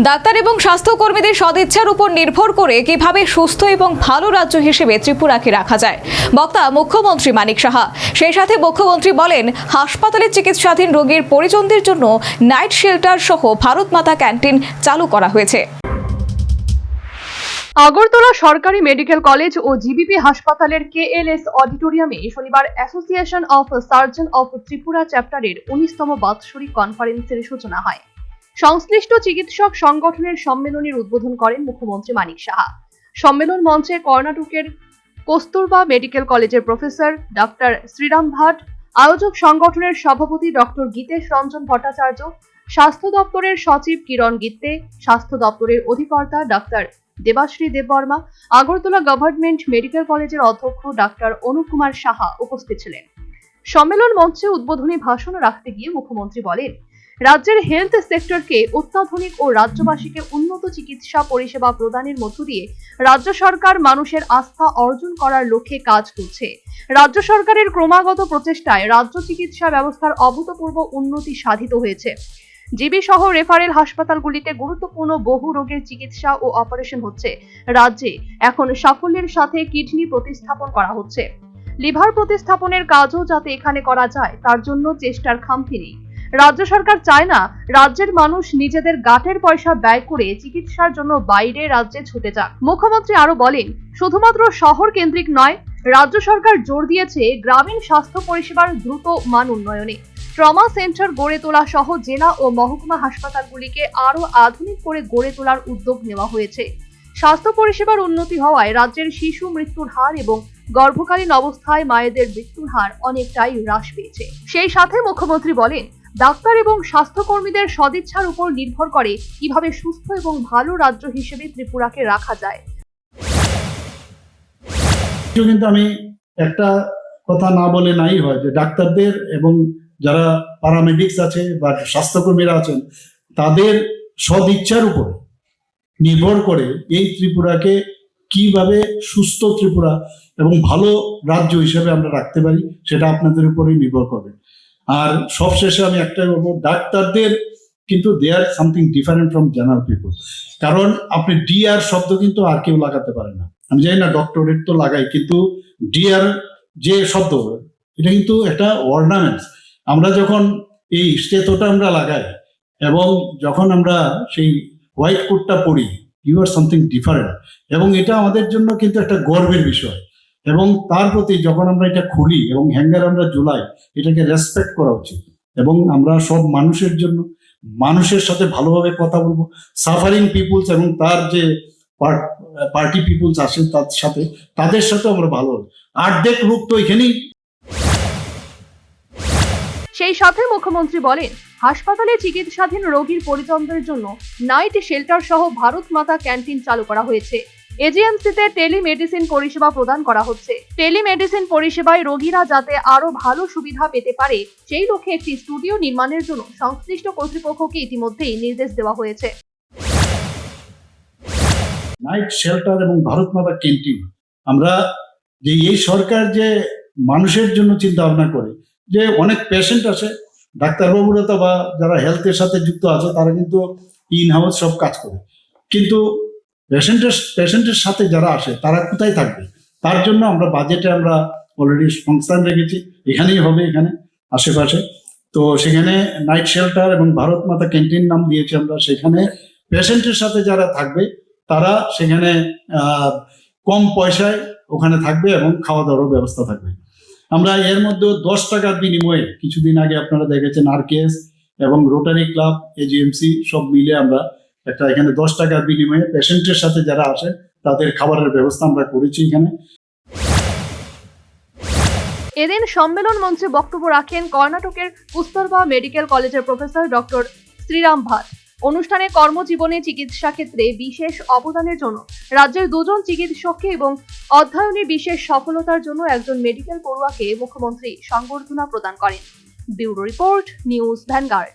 Doctor এবং স্বাস্থ্যকর্মীদের সদিচ্ছার উপর নির্ভর করে কীভাবে সুস্থ এবং ভালো রাজ্য হিসেবে ত্রিপুরাকে রাখা যায়। বক্তা মুখ্যমন্ত্রী মানিক সাহা। সেই সাথে মুখ্যমন্ত্রী বলেন, হাসপাতালে চিকিৎসাধীন রোগীর পরিজনদের জন্য নাইট শেল্টার সহ ভারত মাতা ক্যান্টিন চালু করা হয়েছে। আগরতলা সরকারি মেডিকেল কলেজ ও জিবিপি হাসপাতালের কেএলএস অডিটোরিয়ামে শনিবার association of surgeon of Tripura চ্যাপ্টারের উনিশতম বাৎসরিক কনফারেন্সের সূচনা হয়। সংশ্লিষ্ট চিকিৎসক সংগঠনের সম্মেলনের উদ্বোধন করেন মুখ্যমন্ত্রী মানিক সাহা। সম্মেলন মঞ্চে কর্ণাটকের কস্তুরবা মেডিকেল কলেজের প্রফেসর ডক্টর শ্রীরাম ভাট, আয়োজক সংগঠনের সভাপতি ডক্টর গীতেশ রঞ্জন ভট্টাচার্য, স্বাস্থ্য দপ্তরের সচিব কিরণ গিত্তে, স্বাস্থ্য দপ্তরের অধিকর্তা ডাক্তার দেবাশ্রী দেববর্মা, আগরতলা গভর্নমেন্ট মেডিকেল কলেজের অধ্যক্ষ ডাক্তার অনুপ কুমার সাহা উপস্থিত ছিলেন। সম্মেলন মঞ্চে উদ্বোধনী ভাষণ রাখতে গিয়ে মুখ্যমন্ত্রী বলেন রাজ্যের হেলথ সেক্টরকে অত্যাধুনিক ও রাজ্যবাসীকে উন্নত চিকিৎসা পরিষেবা প্রদানের মধ্য দিয়ে রাজ্য সরকার মানুষের আস্থা অর্জন করার লক্ষ্যে কাজ করছে। রাজ্য সরকারের ক্রমাগত প্রচেষ্টায় রাজ্য চিকিৎসা ব্যবস্থার অভূতপূর্ব উন্নতি সাধিত হয়েছে। জিবি সহ রেফারেল হাসপাতালগুলিতে গুরুত্বপূর্ণ বহু রোগের চিকিৎসা ও অপারেশন হচ্ছে। রাজ্যে এখন সাফল্যের সাথে কিডনি প্রতিস্থাপন করা হচ্ছে। লিভার প্রতিস্থাপনের কাজও যাতে এখানে করা যায়, তার জন্য চেষ্টার খামতি নেই। রাজ্য সরকার চায় না রাজ্যের মানুষ নিজেদের গাটের পয়সা ব্যয় করে চিকিৎসার জন্য বাইরে রাজ্যে ছুটে যাক। মুখ্যমন্ত্রী আরও বলেন, শুধুমাত্র শহর কেন্দ্রিক নয়, রাজ্য সরকার জোর দিয়েছে গ্রামীণ স্বাস্থ্য পরিষেবার দ্রুত মান উন্নয়নে। ট্রমা সেন্টার গড়ে তোলা সহ জেলা ও মহকুমা হাসপাতালগুলিকে আরও আধুনিক করে গড়ে তোলার উদ্যোগ নেওয়া হয়েছে। স্বাস্থ্য পরিষেবার উন্নতি হওয়ায় রাজ্যের শিশু মৃত্যুর হার এবং গর্ভকালীন অবস্থায় মায়েদের মৃত্যুর হার অনেকটাই হ্রাস পেয়েছে। সেই সাথে মুখ্যমন্ত্রী বলেন ডাক্তার এবং স্বাস্থ্যকর্মীদের সদিচ্ছার উপর নির্ভর করে কীভাবে সুস্থ এবং ভালো রাজ্য হিসেবে ত্রিপুরাকে রাখা যায়। কিন্তু আমি একটা কথা না বলে নাই হয় যে ডাক্তারদের এবং যারা প্যারামেডিক্স আছে বা স্বাস্থ্যকর্মীরা আছেন, তাদের সদিচ্ছার উপর নির্ভর করে এই ত্রিপুরাকে কীভাবে সুস্থ ত্রিপুরা এবং ভালো রাজ্য হিসেবে আমরা রাখতে পারি, সেটা আপনাদের উপরেই নির্ভর করবে। আর সবশেষে আমি একটাই বলব, ডাক্তারদের কিন্তু they are something different from general people কারণ আপনি ডিআর শব্দ কিন্তু আর কেউ লাগাতে পারে না। আমি জানি না ডক্টরেট তো লাগাই, কিন্তু ডিআর যে শব্দ, এটা কিন্তু একটা অর্নামেন্টস আমরা যখন এই স্টেতোটা আমরা লাগাই এবং যখন আমরা সেই হোয়াইট কোটটা পরি ইউ আর সামথিং ডিফারেন্ট এবং এটা আমাদের জন্য কিন্তু একটা গর্বের বিষয়। এবং তার প্রতি যখন আমরা এটা খুলি এবং হ্যাঙ্গার আমরা জুলাই এটাকে রেসপেক্ট করা উচিত। এবং আমরা সব মানুষের জন্য, মানুষের সাথে ভালোভাবে কথা বলব। সাফারিং পিপুলস এবং তার যে পার্টি পিপুলস আসেন তার সাথে, তাদের সাথে আমরা ভালো আর্ধেক রূপ তো এখানেই। সেই সাথে মুখ্যমন্ত্রী বলেন, হাসপাতালে চিকিৎসাধীন রোগীর পরিজনদের জন্য নাইট শেল্টার সহ ভারত মাতা ক্যান্টিন চালু করা হয়েছে। এজিএমসিতে টেলিমেডিসিন পরিষেবা প্রদান করা হচ্ছে। টেলিমেডিসিন পরিষেবায় রোগীরা যাতে আরও ভালো সুবিধা পেতে পারে, সেই লক্ষ্যে একটি স্টুডিও নির্মাণের জন্য সংশ্লিষ্ট কর্তৃপক্ষকে ইতিমধ্যেই নির্দেশ দেওয়া হয়েছে। নাইট শেল্টার এবং ভারত মাতা ক্যান্টিন। আমরা যে এই সরকার যে মানুষের জন্য চিন্তা ভাবনা করে, যে অনেক পেশেন্ট আছে ডাক্তারবাবুরা তো বা যারা হেলথের সাথে যুক্ত আছে, তারা কিন্তু ইন হাউস সব কাজ করে। কিন্তু পেশেন্টের পেশেন্টের সাথে যারা আসে, তারা কোথায় থাকবে? তার জন্য আমরা বাজেটে আমরা অলরেডি সংস্থান রেখেছি। এখানেই হবে এখানে, আশেপাশে। তো সেখানে নাইট শেল্টার এবং ভারত মাতা ক্যান্টিন নাম দিয়েছি আমরা। সেখানে পেশেন্টের সাথে যারা থাকবে, তারা সেখানে কম পয়সায় ওখানে থাকবে এবং খাওয়া দাওয়ার ব্যবস্থা থাকবে। আমরা এর মধ্যে দশ টাকার বিনিময়ে, কিছুদিন আগে আপনারা দেখেছেন আরকেএস এবং রোটারি ক্লাব এজিএমসি সব মিলে আমরা একটা এখানে দশ টাকার বিনিময়ে পেশেন্টের সাথে যারা আসে, তাদের খাবারের ব্যবস্থা আমরা করেছি এখানে। এদিন সম্মেলন মঞ্চে বক্তব্য রাখেন কর্ণাটকের কুস্তরবা মেডিকেল কলেজের প্রফেসর ডক্টর শ্রীরাম ভাট। অনুষ্ঠানে কর্মজীবনে চিকিৎসা ক্ষেত্রে বিশেষ অবদানের জন্য, রাজ্যের দুজন চিকিৎসককে এবং অধ্যয়নে বিশেষ সফলতার জন্য একজন মেডিকেল পড়ুয়াকে মুখ্যমন্ত্রী সংবর্ধনা প্রদান করেন। Bureau report, news Vanguard.